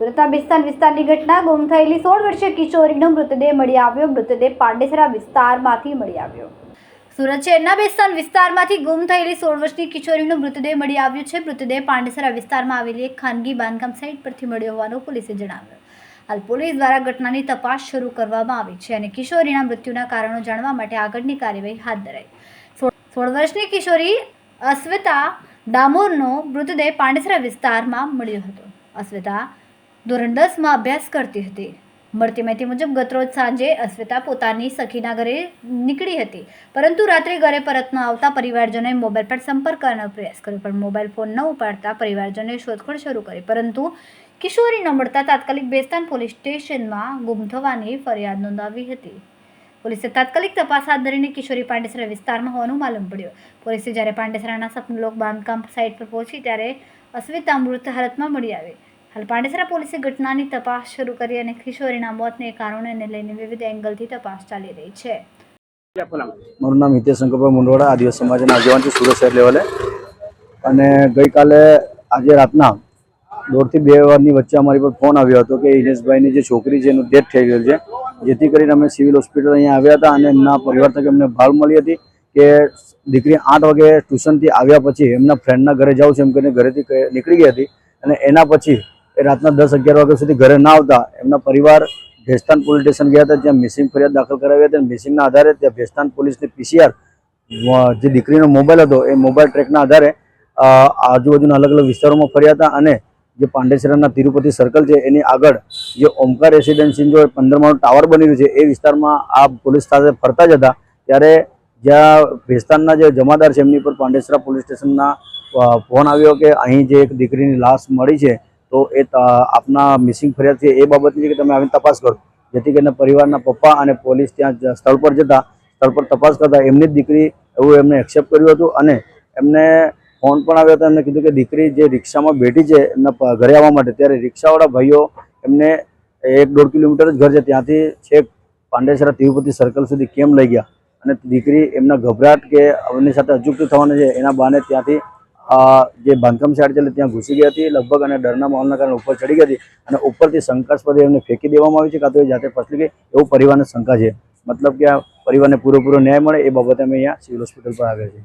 સુરતના બિસ્તાન વિસ્તારની ઘટના ગુમ થયેલી સોળ વર્ષીય કિશોરીનો મૃતદેહ મળી આવ્યો. મૃતદેહ પાંડેસરા વિસ્તારમાંથી મળી આવ્યો. સુરત શહેરના બેસ્તાન વિસ્તારમાંથી ગુમ થયેલી સોળ વર્ષની કિશોરીનો મૃતદેહ મળી આવ્યો છે. મૃતદેહ પાંડેસરા વિસ્તારમાં આવેલી એક ખાનગી બાંધકામ સાઇટ પરથી મળ્યો હોવાનું પોલીસે જણાવ્યું. હાલ પોલીસ દ્વારા ઘટનાની તપાસ શરૂ કરવામાં આવી છે અને કિશોરીના મૃત્યુના કારણો જાણવા માટે આગળની કાર્યવાહી હાથ ધરાઈ. સોળ વર્ષની કિશોરી અશ્વિતા ડામોરનો મૃતદેહ પાંડેસરા વિસ્તારમાં મળ્યો હતો. અશ્વિતા ધોરણ દસમાં અભ્યાસ કરતી હતી. મળતી માહિતી મુજબ ગતરોજ સાંજે અસ્વિતા પોતાની સખીના ઘરે નીકળી હતી. પરંતુ રાત્રે ઘરે પરત ન આવતા પરિવારજનોએ મોબાઈલ પર સંપર્ક કરવાનો પ્રયાસ કર્યો, પણ મોબાઈલ ફોન ન ઉપાડતા પરિવારજનોએ શોધખોળ શરૂ કરી. પરંતુ કિશોરી ન મળતા તાત્કાલિક બેસ્તાન પોલીસ સ્ટેશનમાં ગુમ થવાની ફરિયાદ નોંધાવી હતી. પોલીસે તાત્કાલિક તપાસ હાથ ધરીને કિશોરી પાંડેસરા વિસ્તારમાં હોવાનું માલુમ પડ્યું. પોલીસે જ્યારે પાંડેસરાના સપનલોક બાંધકામ સાઇટ પર પહોંચી ત્યારે અસ્મિતા મૃત હાલતમાં મળી આવી. હાલ પાંડેસરા પોલીસે ઘટનાની તપાસ શરૂ કરી અને કિશોરીના મોતને કારણોને લઈને વિવિધ એંગલથી તપાસ ચાલી રહી છે. મારું નામ હિતેશ શંકરભાઈ મુંડવાડા આદિવાસી સમાજના આગેવાન છું સુરત શહેર લેવલે. અને ગઈકાલે આજે રાતના દોઢથી બે વારની વચ્ચે અમારી પર ફોન આવ્યો હતો કે ઇનેશભાઈની જે છોકરી છે એનું ડેથ થઈ ગયેલ છે. જેથી કરીને અમે સિવિલ હોસ્પિટલ અહીંયા આવ્યા હતા અને એમના પરિવાર તરફ અમને ભાળ મળી હતી કે દીકરી આઠ વાગે ટ્યુશનથી આવ્યા પછી એમના ફ્રેન્ડના ઘરે જાઉં છે એમ કરીને ઘરેથી નીકળી ગઈ હતી અને એના પછી એ રાતના દસ અગિયાર વાગ્યા સુધી ઘરે ના આવતા એમના પરિવાર ભેસ્તાન પોલીસ સ્ટેશન ગયા હતા જ્યાં મિસિંગ ફરિયાદ દાખલ કરાવી હતી અને મિસિંગના આધારે ત્યાં ભેસ્તાન પોલીસની પીસીઆર જે દીકરીનો મોબાઈલ હતો એ મોબાઈલ ટ્રેકના આધારે આજુબાજુના અલગ અલગ વિસ્તારોમાં ફર્યા હતા અને જે પાંડેસરાના તિરુપતિ સર્કલ છે, એની આગળ જે ઓમકાર રેસિડેન્સી જો પંદરમાનો ટાવર બની રહ્યું છે, એ વિસ્તારમાં આ પોલીસ સાથે ફરતા જ હતા. ત્યારે જ્યાં ભેસ્તાનના જે જમાદાર છે, એમની પર પાંડેસરા પોલીસ સ્ટેશનના ફોન આવ્યો કે અહીં જે એક દીકરીની લાશ મળી છે, તો એ આપના મિસિંગ ફરિયાદ છે, એ બાબતની છે કે તમે આવીને તપાસ કરો. જેથી કરીને પરિવારના પપ્પા અને પોલીસ ત્યાં સ્થળ પર જતા, સ્થળ પર તપાસ કરતા, એમની જ દીકરી એવું એમને એક્સેપ્ટ કર્યું હતું અને એમને ફોન પણ આવ્યો હતો, એમને કીધું કે દીકરી જે રિક્ષામાં બેઠી છે એમના ઘરે આવવા માટે, ત્યારે રિક્ષાવાળા ભાઈઓ એમને એક દોઢ કિલોમીટર જ ઘર છે, ત્યાંથી છેક પાંડેસરા તિરુપતિ સર્કલ સુધી કેમ લઈ ગયા? અને દીકરી એમના ગભરાટ કે એમની સાથે અજુકતું થવાનું છે, એના બહાને ત્યાંથી આ જે બાંધકામ સાઈડ છે, ત્યાં ઘૂસી ગઈ હતી, લગભગ અને ડરના માહોલના કારણે ઉપર ચડી ગઈ હતી અને ઉપરથી શંકાસ્પદ એમને ફેંકી દેવામાં આવી છે, કાં તો એ જાતે ફસલી ગઈ, એવું પરિવારને શંકા છે. મતલબ કે આ પરિવારને પૂરેપૂરો ન્યાય મળે, એ બાબતે અમે અહીંયા સિવિલ હોસ્પિટલ પર આવ્યા છીએ.